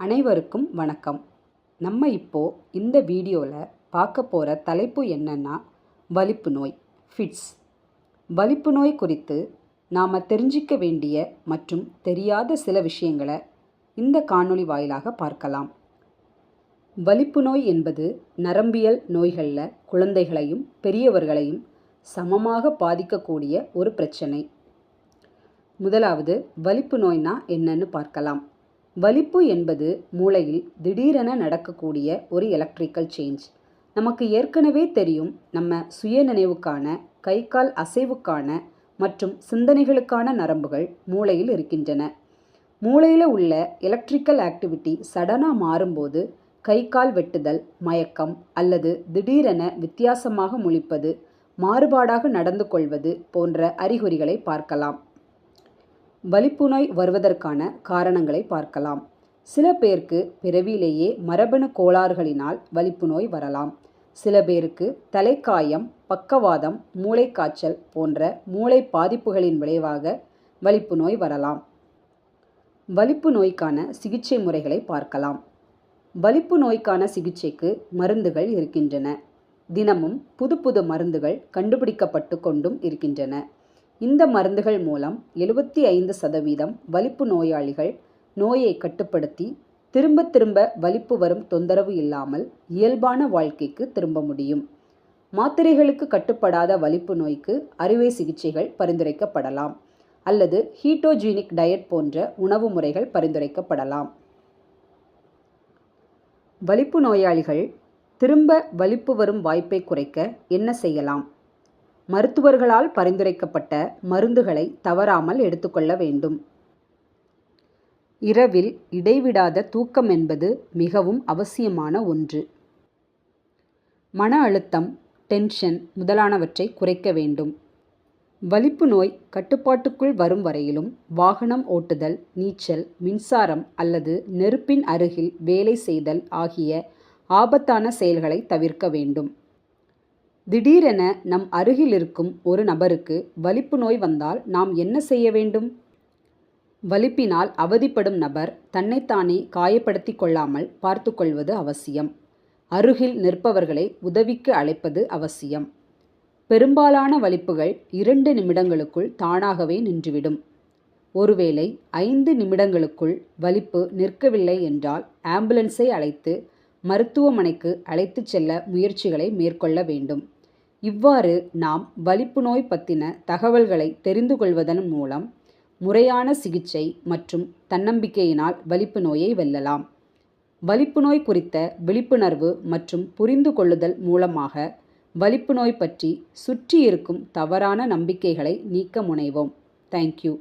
அனைவருக்கும் வணக்கம். நம்ம இப்போ இந்த வீடியோவில் பார்க்க போகிற தலைப்பு என்னன்னா வலிப்பு நோய் ஃபிட்ஸ் வலிப்பு நோய் குறித்து நாம் தெரிஞ்சிக்க வேண்டிய மற்றும் தெரியாத சில விஷயங்களை இந்த காணொளி வாயிலாக பார்க்கலாம். வலிப்பு நோய் என்பது நரம்பியல் நோய்களில் குழந்தைகளையும் பெரியவர்களையும் சமமாக பாதிக்கக்கூடிய ஒரு பிரச்சனை. முதலாவது வலிப்பு நோய்னா என்னன்னு பார்க்கலாம். வலிப்பு என்பது மூளையில் திடீரென நடக்கக்கூடிய ஒரு எலக்ட்ரிக்கல் சேஞ்ச் நமக்கு ஏற்கனவே தெரியும் நம்ம சுய நினைவுக்கான கை கால் அசைவுக்கான மற்றும் சிந்தனைகளுக்கான நரம்புகள் மூளையில் இருக்கின்றன. மூளையில் உள்ள எலக்ட்ரிக்கல் ஆக்டிவிட்டி சடனாக மாறும்போது கை கால் வெட்டுதல் மயக்கம் அல்லது திடீரென வித்தியாசமாக முழிப்பது மாறுபாடாக நடந்து கொள்வது போன்ற அறிகுறிகளை பார்க்கலாம். வலிப்பு நோய் வருவதற்கான காரணங்களை பார்க்கலாம். சில பேருக்கு பிறவியிலேயே மரபணு கோளாறுகளினால் வலிப்பு நோய் வரலாம். சில பேருக்கு தலைக்காயம் பக்கவாதம் மூளைக்காய்ச்சல் போன்ற மூளை பாதிப்புகளின் விளைவாக வலிப்பு நோய் வரலாம். வலிப்பு நோய்க்கான சிகிச்சை முறைகளை பார்க்கலாம். வலிப்பு நோய்க்கான சிகிச்சைக்கு மருந்துகள் இருக்கின்றன. தினமும் புது புது மருந்துகள் கண்டுபிடிக்கப்பட்டு கொண்டும் இருக்கின்றன. இந்த மருந்துகள் மூலம் எழுபத்தி ஐந்து சதவீதம் வலிப்பு நோயாளிகள் நோயை கட்டுப்படுத்தி திரும்ப திரும்ப வலிப்பு வரும் தொந்தரவு இல்லாமல் இயல்பான வாழ்க்கைக்கு திரும்ப முடியும். மாத்திரைகளுக்கு கட்டுப்படாத வலிப்பு நோய்க்கு அறுவை சிகிச்சைகள் பரிந்துரைக்கப்படலாம் அல்லது ஹீட்டோஜீனிக் டயட் போன்ற உணவு முறைகள் பரிந்துரைக்கப்படலாம். வலிப்பு நோயாளிகள் திரும்ப வலிப்பு வரும் வாய்ப்பை குறைக்க என்ன செய்யலாம்? மருத்துவர்களால் பரிந்துரைக்கப்பட்ட மருந்துகளை தவறாமல் எடுத்துக்கொள்ள வேண்டும். இரவில் இடைவிடாத தூக்கம் என்பது மிகவும் அவசியமான ஒன்று. மன அழுத்தம் டென்ஷன் முதலானவற்றை குறைக்க வேண்டும். வலிப்பு நோய் கட்டுப்பாட்டுக்குள் வரும் வரையிலும் வாகனம் ஓட்டுதல் நீச்சல் மின்சாரம் அல்லது நெருப்பின் அருகில் வேலை செய்தல் ஆகிய ஆபத்தான செயல்களை தவிர்க்க வேண்டும். திடீரென நம் அருகில் இருக்கும் ஒரு நபருக்கு வலிப்பு நோய் வந்தால் நாம் என்ன செய்ய வேண்டும்? வலிப்பினால் அவதிப்படும் நபர் தன்னைத்தானே காயப்படுத்தி கொள்ளாமல் பார்த்து கொள்வது அவசியம். அருகில் நிற்பவர்களை உதவிக்கு அழைப்பது அவசியம். பெரும்பாலான வலிப்புகள் இரண்டு நிமிடங்களுக்குள் தானாகவே நின்றுவிடும். ஒருவேளை ஐந்து நிமிடங்களுக்குள் வலிப்பு நிற்கவில்லை என்றால் ஆம்புலன்ஸை அழைத்து மருத்துவமனைக்கு அழைத்துச் செல்ல முயற்சிகளை மேற்கொள்ள வேண்டும். இவ்வாறு நாம் வலிப்பு நோய் பற்றின தகவல்களை தெரிந்து கொள்வதன் மூலம் முறையான சிகிச்சை மற்றும் தன்னம்பிக்கையினால் வலிப்பு நோயை வெல்லலாம். வலிப்பு நோய் குறித்த விழிப்புணர்வு மற்றும் புரிந்து கொள்ளுதல் மூலமாக வலிப்பு நோய் பற்றி சுற்றி இருக்கும் தவறான நம்பிக்கைகளை நீக்க முனைவோம். தேங்க்யூ